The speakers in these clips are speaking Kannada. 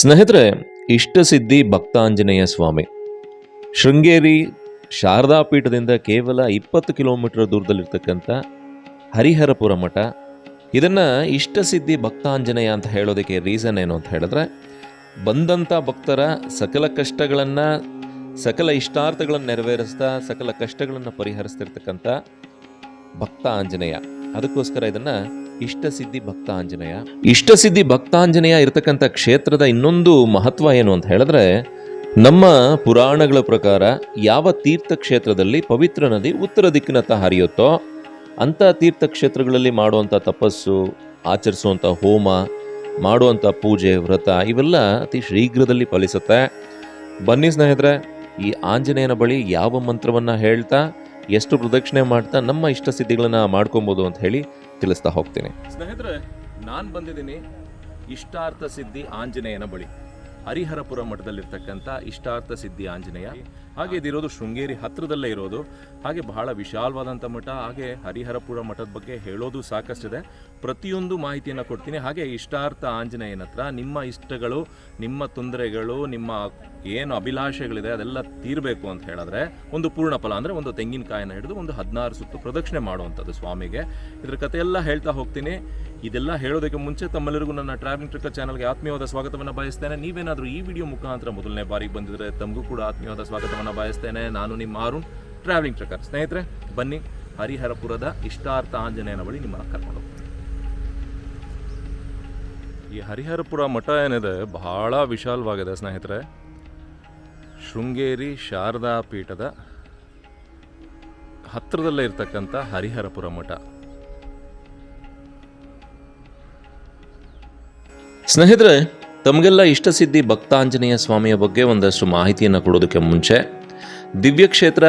ಸ್ನೇಹಿತರೆ ಇಷ್ಟಸಿದ್ಧಿ ಭಕ್ತಾಂಜನೇಯ ಸ್ವಾಮಿ. ಶೃಂಗೇರಿ ಶಾರದಾ ಪೀಠದಿಂದ ಕೇವಲ ಇಪ್ಪತ್ತು ಕಿಲೋಮೀಟರ್ ದೂರದಲ್ಲಿರ್ತಕ್ಕಂಥ ಹರಿಹರಪುರ ಮಠ. ಇದನ್ನು ಇಷ್ಟಸಿದ್ಧಿ ಭಕ್ತಾಂಜನೇಯ ಅಂತ ಹೇಳೋದಕ್ಕೆ ರೀಸನ್ ಏನು ಅಂತ ಹೇಳಿದ್ರೆ ಬಂದಂಥ ಭಕ್ತರ ಸಕಲ ಕಷ್ಟಗಳನ್ನು, ಸಕಲ ಇಷ್ಟಾರ್ಥಗಳನ್ನು ನೆರವೇರಿಸ್ತಾ, ಸಕಲ ಕಷ್ಟಗಳನ್ನು ಪರಿಹರಿಸ್ತಿರ್ತಕ್ಕಂಥ ಭಕ್ತ ಆಂಜನೇಯ ಅದಕ್ಕೋಸ್ಕರ ಇದನ್ನ ಇಷ್ಟಸಿದ್ಧಿ ಭಕ್ತಾಂಜನೇಯ. ಇಷ್ಟಸಿದ್ಧಿ ಭಕ್ತಾಂಜನೇಯ ಇರತಕ್ಕಂಥ ಕ್ಷೇತ್ರದ ಇನ್ನೊಂದು ಮಹತ್ವ ಏನು ಅಂತ ಹೇಳಿದ್ರೆ, ನಮ್ಮ ಪುರಾಣಗಳ ಪ್ರಕಾರ ಯಾವ ತೀರ್ಥಕ್ಷೇತ್ರದಲ್ಲಿ ಪವಿತ್ರ ನದಿ ಉತ್ತರ ದಿಕ್ಕಿನತ್ತ ಹರಿಯುತ್ತೋ ಅಂಥ ತೀರ್ಥಕ್ಷೇತ್ರಗಳಲ್ಲಿ ಮಾಡುವಂಥ ತಪಸ್ಸು, ಆಚರಿಸುವಂಥ ಹೋಮ, ಮಾಡುವಂಥ ಪೂಜೆ, ವ್ರತ, ಇವೆಲ್ಲ ಅತಿ ಶೀಘ್ರದಲ್ಲಿ ಫಲಿಸುತ್ತೆ. ಬನ್ನಿ ಸ್ನೇಹಿತರೆ, ಈ ಆಂಜನೇಯನ ಬಳಿ ಯಾವ ಮಂತ್ರವನ್ನು ಹೇಳ್ತಾ ಎಷ್ಟು ಪ್ರದಕ್ಷಿಣೆ ಮಾಡ್ತಾ ನಮ್ಮ ಇಷ್ಟ ಸಿದ್ಧಿಗಳನ್ನ ಮಾಡ್ಕೊಬೋದು ಅಂತ ಹೇಳಿ ತಿಳಿಸ್ತಾ ಹೋಗ್ತೀನಿ. ಸ್ನೇಹಿತರೆ, ನಾನು ಬಂದಿದ್ದೀನಿ ಇಷ್ಟಾರ್ಥ ಸಿದ್ಧಿ ಆಂಜನೇಯನ ಬಳಿ. ಹರಿಹರಪುರ ಮಠದಲ್ಲಿರ್ತಕ್ಕಂಥ ಇಷ್ಟಾರ್ಥ ಸಿದ್ಧಿ ಆಂಜನೇಯ ಹಾಗೆ ಇದಿರೋದು ಶೃಂಗೇರಿ ಹತ್ತಿರದಲ್ಲೇ ಇರೋದು. ಹಾಗೆ ಬಹಳ ವಿಶಾಲವಾದಂಥ ಮಠ, ಹಾಗೆ ಹರಿಹರಪುರ ಮಠದ ಬಗ್ಗೆ ಹೇಳೋದು ಸಾಕಷ್ಟಿದೆ. ಪ್ರತಿಯೊಂದು ಮಾಹಿತಿಯನ್ನು ಕೊಡ್ತೀನಿ. ಹಾಗೆ ಇಷ್ಟಾರ್ಥ ಆಂಜನೇಯನ ಹತ್ರ ನಿಮ್ಮ ಇಷ್ಟಗಳು, ನಿಮ್ಮ ತೊಂದರೆಗಳು, ನಿಮ್ಮ ಏನು ಅಭಿಲಾಷೆಗಳಿದೆ ಅದೆಲ್ಲ ತೀರಬೇಕು ಅಂತ ಹೇಳಿದ್ರೆ ಒಂದು ಪೂರ್ಣ ಫಲ ಅಂದರೆ ಒಂದು ತೆಂಗಿನಕಾಯಿನ ಹಿಡಿದು ಒಂದು ಹದಿನಾರು ಸುತ್ತು ಪ್ರದಕ್ಷಿಣೆ ಮಾಡುವಂಥದ್ದು ಸ್ವಾಮಿಗೆ. ಇದ್ರ ಕಥೆ ಎಲ್ಲ ಹೇಳ್ತಾ ಹೋಗ್ತೀನಿ. ಇದೆಲ್ಲ ಹೇಳೋದಕ್ಕೆ ಮುಂಚೆ ತಮ್ಮೆಲ್ಲರಿಗೂ ನನ್ನ ಟ್ರಾವೆಲಿಂಗ್ ಟ್ರಿಕ್ಕರ್ ಚಾನಲ್ಗೆ ಆತ್ಮೀಯವಾದ ಸ್ವಾಗತವನ್ನು ಬಯಸ್ತೇನೆ. ನೀವೇನಾದರೂ ಈ ವಿಡಿಯೋ ಮುಖಾಂತರ ಮೊದಲನೇ ಬಾರಿಗೆ ಬಂದಿದ್ರೆ ತಮಗೂ ಕೂಡ ಆತ್ಮೀಯವಾದ ಸ್ವಾಗತವನ್ನು ಬಯಸ್ತೇನೆ ನಾನು ನಿಮ್ಮ ಅರುಣ್ ಟ್ರಾವೆಲಿಂಗ್ ಟ್ರಕ್ಕರ್ ಸ್ನೇಹಿತರೆ, ಬನ್ನಿ ಹರಿಹರಪುರದ ಇಷ್ಟಾರ್ಥ ಆಂಜನೇಯನ ಬಳಿ ನಿಮ್ಮನ್ನು ಕರ್ಕೊಂಡು. ಈ ಹರಿಹರಪುರ ಮಠ ಏನಿದೆ, ಬಹಳ ವಿಶಾಲವಾಗಿದೆ ಸ್ನೇಹಿತರೆ. ಶೃಂಗೇರಿ ಶಾರದಾ ಪೀಠದ ಹತ್ತಿರದಲ್ಲೇ ಇರ್ತಕ್ಕಂಥ ಹರಿಹರಪುರ ಮಠ. ಸ್ನೇಹಿತರೆ ತಮಗೆಲ್ಲ ಇಷ್ಟಸಿದ್ಧಿ ಭಕ್ತಾಂಜನೇಯ ಸ್ವಾಮಿಯ ಬಗ್ಗೆ ಒಂದಷ್ಟು ಮಾಹಿತಿಯನ್ನು ಕೊಡೋದಕ್ಕೆ ಮುಂಚೆ ದಿವ್ಯಕ್ಷೇತ್ರ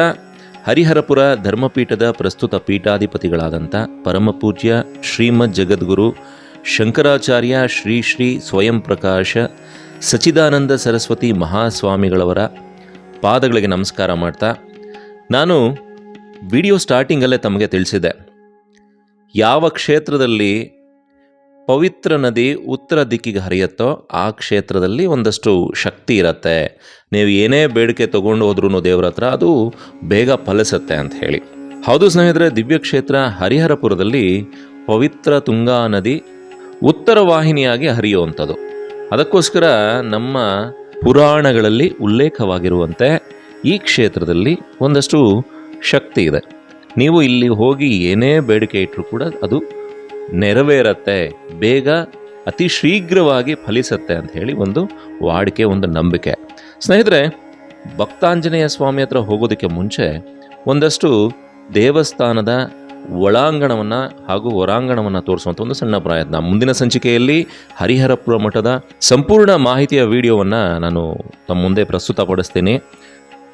ಹರಿಹರಪುರ ಧರ್ಮಪೀಠದ ಪ್ರಸ್ತುತ ಪೀಠಾಧಿಪತಿಗಳಾದಂಥ ಪರಮಪೂಜ್ಯ ಶ್ರೀಮದ್ ಜಗದ್ಗುರು ಶಂಕರಾಚಾರ್ಯ ಶ್ರೀ ಶ್ರೀ ಸ್ವಯಂ ಪ್ರಕಾಶ ಸಚಿದಾನಂದ ಸರಸ್ವತಿ ಮಹಾಸ್ವಾಮಿಗಳವರ ಪಾದಗಳಿಗೆ ನಮಸ್ಕಾರ ಮಾಡ್ತಾ, ನಾನು ವಿಡಿಯೋ ಸ್ಟಾರ್ಟಿಂಗಲ್ಲೇ ತಮಗೆ ತಿಳಿಸಿದೆ. ಯಾವ ಕ್ಷೇತ್ರದಲ್ಲಿ ಪವಿತ್ರ ನದಿ ಉತ್ತರ ದಿಕ್ಕಿಗೆ ಹರಿಯುತ್ತೋ ಆ ಕ್ಷೇತ್ರದಲ್ಲಿ ಒಂದಷ್ಟು ಶಕ್ತಿ ಇರತ್ತೆ. ನೀವು ಏನೇ ಬೇಡಿಕೆ ತಗೊಂಡು ಹೋದ್ರೂ ದೇವ್ರ ಹತ್ರ ಅದು ಬೇಗ ಫಲಿಸುತ್ತೆ ಅಂತ ಹೇಳಿ. ಹೌದು ಸ್ನೇಹಿತರೆ, ದಿವ್ಯ ಕ್ಷೇತ್ರ ಹರಿಹರಪುರದಲ್ಲಿ ಪವಿತ್ರ ತುಂಗಾ ನದಿ ಉತ್ತರ ವಾಹಿನಿಯಾಗಿ ಹರಿಯುವಂಥದ್ದು. ಅದಕ್ಕೋಸ್ಕರ ನಮ್ಮ ಪುರಾಣಗಳಲ್ಲಿ ಉಲ್ಲೇಖವಾಗಿರುವಂತೆ ಈ ಕ್ಷೇತ್ರದಲ್ಲಿ ಒಂದಷ್ಟು ಶಕ್ತಿ ಇದೆ. ನೀವು ಇಲ್ಲಿ ಹೋಗಿ ಏನೇ ಬೇಡಿಕೆ ಇಟ್ಟರೂ ಕೂಡ ಅದು ನೆರವೇರತ್ತೆ, ಬೇಗ ಅತಿ ಶೀಘ್ರವಾಗಿ ಫಲಿಸತ್ತೆ ಅಂತ ಹೇಳಿ ಒಂದು ವಾಡಿಕೆ, ಒಂದು ನಂಬಿಕೆ. ಸ್ನೇಹಿತರೆ, ಭಕ್ತಾಂಜನೇಯ ಸ್ವಾಮಿ ಹತ್ರ ಹೋಗೋದಕ್ಕೆ ಮುಂಚೆ ಒಂದಷ್ಟು ದೇವಸ್ಥಾನದ ಒಳಾಂಗಣವನ್ನು ಹಾಗೂ ಹೊರಾಂಗಣವನ್ನು ತೋರಿಸುವಂಥ ಒಂದು ಸಣ್ಣ ಪ್ರಯತ್ನ. ಮುಂದಿನ ಸಂಚಿಕೆಯಲ್ಲಿ ಹರಿಹರಪುರ ಮಠದ ಸಂಪೂರ್ಣ ಮಾಹಿತಿಯ ವಿಡಿಯೋವನ್ನು ನಾನು ತಮ್ಮ ಮುಂದೆ ಪ್ರಸ್ತುತಪಡಿಸ್ತೀನಿ.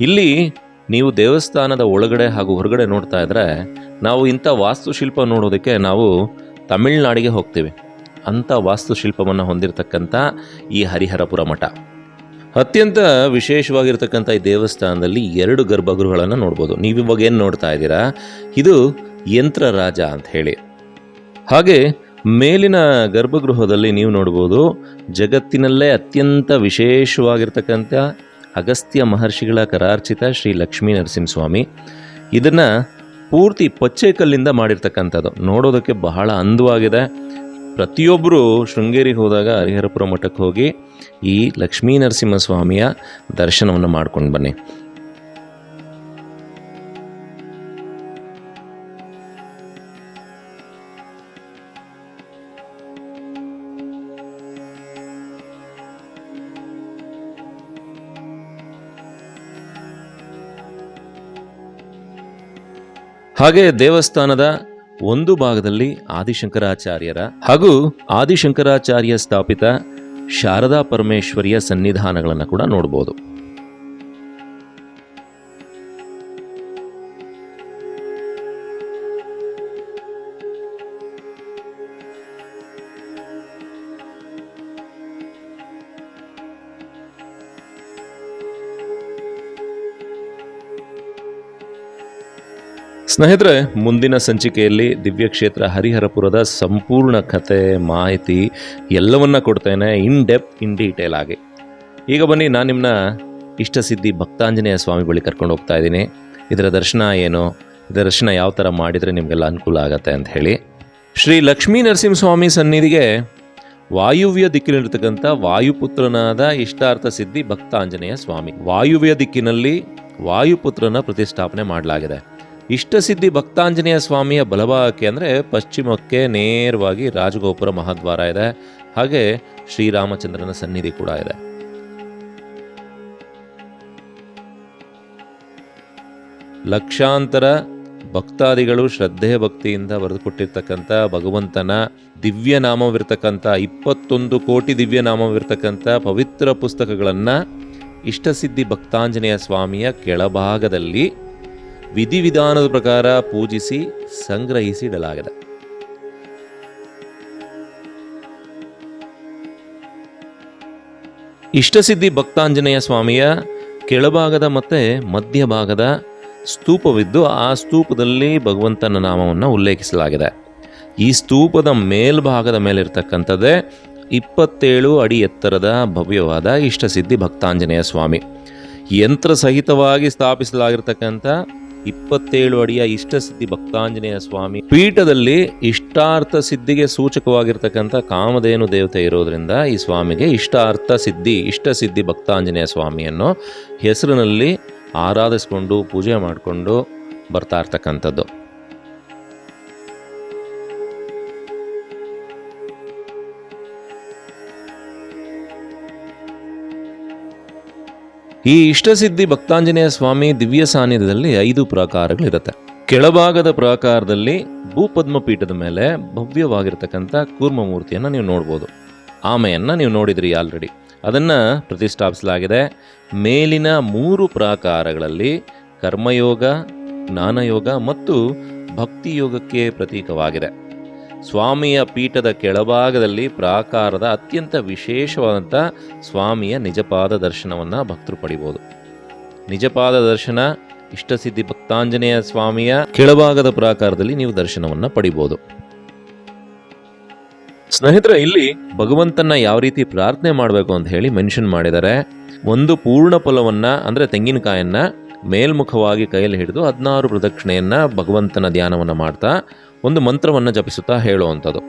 ಇಲ್ಲಿ ನೀವು ದೇವಸ್ಥಾನದ ಒಳಗಡೆ ಹಾಗೂ ಹೊರಗಡೆ ನೋಡ್ತಾ ಇದ್ದರೆ ನಾವು ಇಂಥ ವಾಸ್ತುಶಿಲ್ಪ ನೋಡೋದಕ್ಕೆ ನಾವು ತಮಿಳ್ನಾಡಿಗೆ ಹೋಗ್ತೀವಿ. ಅಂಥ ವಾಸ್ತುಶಿಲ್ಪವನ್ನು ಹೊಂದಿರತಕ್ಕಂಥ ಈ ಹರಿಹರಪುರ ಮಠ. ಅತ್ಯಂತ ವಿಶೇಷವಾಗಿರ್ತಕ್ಕಂಥ ಈ ದೇವಸ್ಥಾನದಲ್ಲಿ ಎರಡು ಗರ್ಭಗೃಹಗಳನ್ನು ನೋಡ್ಬೋದು. ನೀವು ಏನು ನೋಡ್ತಾ ಇದ್ದೀರಾ? ಇದು ಯಂತ್ರ ರಾಜ ಅಂತ ಹೇಳಿ. ಹಾಗೆ ಮೇಲಿನ ಗರ್ಭಗೃಹದಲ್ಲಿ ನೀವು ನೋಡ್ಬೋದು, ಜಗತ್ತಿನಲ್ಲೇ ಅತ್ಯಂತ ವಿಶೇಷವಾಗಿರ್ತಕ್ಕಂಥ ಅಗಸ್ತ್ಯ ಮಹರ್ಷಿಗಳ ಕರಾರ್ಚಿತ ಶ್ರೀ ಲಕ್ಷ್ಮೀ ನರಸಿಂಹಸ್ವಾಮಿ. ಇದನ್ನು ಪೂರ್ತಿ ಪಚ್ಚೆ ಕಲ್ಲಿಂದ ಮಾಡಿರ್ತಕ್ಕಂಥದ್ದು. ನೋಡೋದಕ್ಕೆ ಬಹಳ ಅಂದವಾಗಿದೆ. ಪ್ರತಿಯೊಬ್ಬರು ಶೃಂಗೇರಿಗೆ ಹೋದಾಗ ಹರಿಹರಪುರ ಮಠಕ್ಕೆ ಹೋಗಿ ಈ ಲಕ್ಷ್ಮೀ ನರಸಿಂಹಸ್ವಾಮಿಯ ದರ್ಶನವನ್ನು ಮಾಡ್ಕೊಂಡು ಬನ್ನಿ. ಹಾಗೆ ದೇವಸ್ಥಾನದ ಒಂದು ಭಾಗದಲ್ಲಿ ಆದಿಶಂಕರಾಚಾರ್ಯರ ಹಾಗೂ ಆದಿಶಂಕರಾಚಾರ್ಯ ಸ್ಥಾಪಿತ ಶಾರದಾ ಪರಮೇಶ್ವರಿಯ ಸನ್ನಿಧಾನಗಳನ್ನು ಕೂಡ ನೋಡ್ಬೋದು. ಸ್ನೇಹಿತರೆ, ಮುಂದಿನ ಸಂಚಿಕೆಯಲ್ಲಿ ದಿವ್ಯಕ್ಷೇತ್ರ ಹರಿಹರಪುರದ ಸಂಪೂರ್ಣ ಕತೆ, ಮಾಹಿತಿ ಎಲ್ಲವನ್ನ ಕೊಡ್ತೇನೆ ಇನ್ ಡೆಪ್ ಇನ್ ಡೀಟೇಲ್ ಆಗಿ. ಈಗ ಬನ್ನಿ, ನಾನು ನಿಮ್ಮನ್ನ ಇಷ್ಟಸಿದ್ಧಿ ಭಕ್ತಾಂಜನೇಯ ಸ್ವಾಮಿ ಬಳಿ ಕರ್ಕೊಂಡು ಹೋಗ್ತಾ ಇದ್ದೀನಿ. ಇದರ ದರ್ಶನ ಏನು? ಇದರ ದರ್ಶನ ಯಾವ ಥರ ಮಾಡಿದರೆ ನಿಮಗೆಲ್ಲ ಅನುಕೂಲ ಆಗತ್ತೆ ಅಂತ ಹೇಳಿ. ಶ್ರೀ ಲಕ್ಷ್ಮೀ ನರಸಿಂಹಸ್ವಾಮಿ ಸನ್ನಿಧಿಗೆ ವಾಯುವ್ಯ ದಿಕ್ಕಿನಲ್ಲಿರ್ತಕ್ಕಂಥ ವಾಯುಪುತ್ರನಾದ ಇಷ್ಟಾರ್ಥ ಸಿದ್ಧಿ ಭಕ್ತಾಂಜನೇಯ ಸ್ವಾಮಿ. ವಾಯುವ್ಯ ದಿಕ್ಕಿನಲ್ಲಿ ವಾಯುಪುತ್ರನ ಪ್ರತಿಷ್ಠಾಪನೆ ಮಾಡಲಾಗಿದೆ. ಇಷ್ಟಸಿದ್ಧಿ ಭಕ್ತಾಂಜನೇಯ ಸ್ವಾಮಿಯ ಬಲಭಾಗಕ್ಕೆ ಅಂದರೆ ಪಶ್ಚಿಮಕ್ಕೆ ನೇರವಾಗಿ ರಾಜಗೋಪುರ ಮಹಾದ್ವಾರ ಇದೆ. ಹಾಗೆ ಶ್ರೀರಾಮಚಂದ್ರನ ಸನ್ನಿಧಿ ಕೂಡ ಇದೆ. ಲಕ್ಷಾಂತರ ಭಕ್ತಾದಿಗಳು ಶ್ರದ್ಧೆ ಭಕ್ತಿಯಿಂದ ಬರೆದುಕೊಟ್ಟಿರ್ತಕ್ಕಂಥ ಭಗವಂತನ ದಿವ್ಯ ನಾಮವಿರ್ತಕ್ಕಂಥ ಇಪ್ಪತ್ತೊಂದು ಕೋಟಿ ದಿವ್ಯ ನಾಮವಿರ್ತಕ್ಕಂಥ ಪವಿತ್ರ ಪುಸ್ತಕಗಳನ್ನು ಇಷ್ಟಸಿದ್ಧಿ ಭಕ್ತಾಂಜನೇಯ ಸ್ವಾಮಿಯ ಕೆಳಭಾಗದಲ್ಲಿ ವಿಧಿವಿಧಾನದ ಪ್ರಕಾರ ಪೂಜಿಸಿ ಸಂಗ್ರಹಿಸಿ ಇಡಲಾಗಿದೆ ಇಷ್ಟಸಿದ್ಧಿ ಭಕ್ತಾಂಜನೇಯ ಸ್ವಾಮಿಯ ಕೆಳಭಾಗದ ಮತ್ತು ಮಧ್ಯಭಾಗದ ಸ್ತೂಪವಿದ್ದು ಆ ಸ್ತೂಪದಲ್ಲಿ ಭಗವಂತನ ನಾಮವನ್ನು ಉಲ್ಲೇಖಿಸಲಾಗಿದೆ. ಈ ಸ್ತೂಪದ ಮೇಲ್ಭಾಗದ ಮೇಲಿರ್ತಕ್ಕಂಥದ್ದೇ ಇಪ್ಪತ್ತೇಳು ಅಡಿ ಎತ್ತರದ ಭವ್ಯವಾದ ಇಷ್ಟಸಿದ್ಧಿ ಭಕ್ತಾಂಜನೇಯ ಸ್ವಾಮಿ. ಯಂತ್ರ ಸಹಿತವಾಗಿ ಸ್ಥಾಪಿಸಲಾಗಿರ್ತಕ್ಕಂಥ ಇಪ್ಪತ್ತೇಳು ಅಡಿಯ ಇಷ್ಟಸಿದ್ಧಿ ಭಕ್ತಾಂಜನೇಯ ಸ್ವಾಮಿ ಪೀಠದಲ್ಲಿ ಇಷ್ಟಾರ್ಥ ಸಿದ್ಧಿಗೆ ಸೂಚಕವಾಗಿರ್ತಕ್ಕಂಥ ಕಾಮಧೇನು ದೇವತೆ ಇರೋದ್ರಿಂದ ಈ ಸ್ವಾಮಿಗೆ ಇಷ್ಟಾರ್ಥ ಸಿದ್ಧಿ ಇಷ್ಟಸಿದ್ಧಿ ಭಕ್ತಾಂಜನೇಯ ಸ್ವಾಮಿಯನ್ನು ಹೆಸರಿನಲ್ಲಿ ಆರಾಧಿಸಿಕೊಂಡು ಪೂಜೆ ಮಾಡಿಕೊಂಡು ಬರ್ತಾ ಇರ್ತಕ್ಕಂಥದ್ದು. ಈ ಇಷ್ಟಸಿದ್ಧಿ ಭಕ್ತಾಂಜನೇಯ ಸ್ವಾಮಿ ದಿವ್ಯ ಸಾನ್ನಿಧ್ಯದಲ್ಲಿ ಐದು ಪ್ರಾಕಾರಗಳಿರುತ್ತೆ. ಕೆಳಭಾಗದ ಪ್ರಾಕಾರದಲ್ಲಿ ಭೂಪದ್ಮ ಪೀಠದ ಮೇಲೆ ಭವ್ಯವಾಗಿರ್ತಕ್ಕಂಥ ಕೂರ್ಮ ಮೂರ್ತಿಯನ್ನು ನೀವು ನೋಡ್ಬೋದು. ಆಮೆಯನ್ನು ನೀವು ನೋಡಿದ್ರಿ ಆಲ್ರೆಡಿ ಅದನ್ನು ಪ್ರತಿಷ್ಠಾಪಿಸಲಾಗಿದೆ. ಮೇಲಿನ ಮೂರು ಪ್ರಾಕಾರಗಳಲ್ಲಿ ಕರ್ಮಯೋಗ, ಜ್ಞಾನಯೋಗ ಮತ್ತು ಭಕ್ತಿಯೋಗಕ್ಕೆ ಪ್ರತೀಕವಾಗಿದೆ. ಸ್ವಾಮಿಯ ಪೀಠದ ಕೆಳಭಾಗದಲ್ಲಿ ಪ್ರಾಕಾರದ ಅತ್ಯಂತ ವಿಶೇಷವಾದಂಥ ಸ್ವಾಮಿಯ ನಿಜಪಾದ ದರ್ಶನವನ್ನು ಭಕ್ತರು ಪಡಿಬೋದು. ನಿಜಪಾದ ದರ್ಶನ, ಇಷ್ಟಸಿದ್ಧಿ ಭಕ್ತಾಂಜನೇಯ ಸ್ವಾಮಿಯ ಕೆಳಭಾಗದ ಪ್ರಾಕಾರದಲ್ಲಿ ನೀವು ದರ್ಶನವನ್ನು ಪಡಿಬೋದು. ಸ್ನೇಹಿತರೆ, ಇಲ್ಲಿ ಭಗವಂತನ ಯಾವ ರೀತಿ ಪ್ರಾರ್ಥನೆ ಮಾಡಬೇಕು ಅಂತ ಹೇಳಿ ಮೆನ್ಷನ್ ಮಾಡಿದ್ದಾರೆ. ಒಂದು ಪೂರ್ಣ ಫಲವನ್ನು, ಅಂದರೆ ತೆಂಗಿನಕಾಯನ್ನ ಮೇಲ್ಮುಖವಾಗಿ ಕೈಯಲ್ಲಿ ಹಿಡಿದು ಹದಿನಾರು ಪ್ರದಕ್ಷಿಣೆಯನ್ನು ಭಗವಂತನ ಧ್ಯಾನವನ್ನು ಮಾಡ್ತಾ ಒಂದು ಮಂತ್ರವನ್ನು ಜಪಿಸುತ್ತಾ ಹೇಳುವಂಥದ್ದು.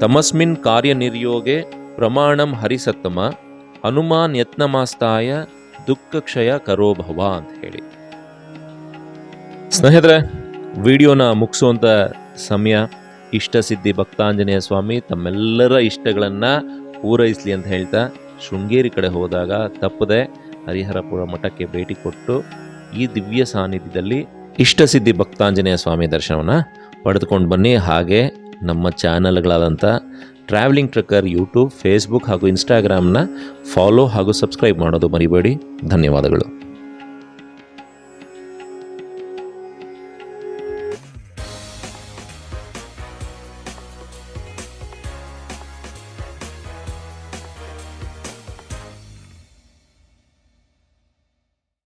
ತಮಸ್ಮಿನ್ ಕಾರ್ಯನಿರ್ಯೋಗೆ ಪ್ರಮಾಣಂ ಹರಿಸತ್ತಮ, ಹನುಮಾನ್ ಯತ್ನಮಾಸ್ತಾಯ ದುಃಖ ಕ್ಷಯ ಕರೋಭವ ಅಂತ ಹೇಳಿ. ಸ್ನೇಹಿತರೆ, ವಿಡಿಯೋನ ಮುಗಿಸುವಂಥ ಸಮಯ, ಇಷ್ಟ ಸಿದ್ಧಿ ಭಕ್ತಾಂಜನೇಯ ಸ್ವಾಮಿ, ತಮ್ಮೆಲ್ಲರ ಇಷ್ಟಗಳನ್ನು ಪೂರೈಸಲಿ ಅಂತ ಹೇಳ್ತಾ ಶೃಂಗೇರಿ ಕಡೆ ಹೋದಾಗ ತಪ್ಪದೆ ಹರಿಹರಪುರ ಮಠಕ್ಕೆ ಭೇಟಿ ಕೊಟ್ಟು ಈ ದಿವ್ಯ ಸಾನ್ನಿಧ್ಯದಲ್ಲಿ ಇಷ್ಟಸಿದ್ಧಿ ಭಕ್ತಾಂಜನೇಯ ಸ್ವಾಮಿ ದರ್ಶನವನ್ನು ಪಡೆದುಕೊಂಡು ಬನ್ನಿ. ಹಾಗೆ ನಮ್ಮ ಚಾನಲ್ಗಳಾದಂಥ ಟ್ರಾವೆಲಿಂಗ್ ಟ್ರಕ್ಕರ್ ಯೂಟ್ಯೂಬ್, ಫೇಸ್ಬುಕ್ ಹಾಗೂ ಇನ್ಸ್ಟಾಗ್ರಾಮ್ನ ಫಾಲೋ ಹಾಗೂ ಸಬ್ಸ್ಕ್ರೈಬ್ ಮಾಡೋದು ಮರಿಬೇಡಿ. ಧನ್ಯವಾದಗಳು.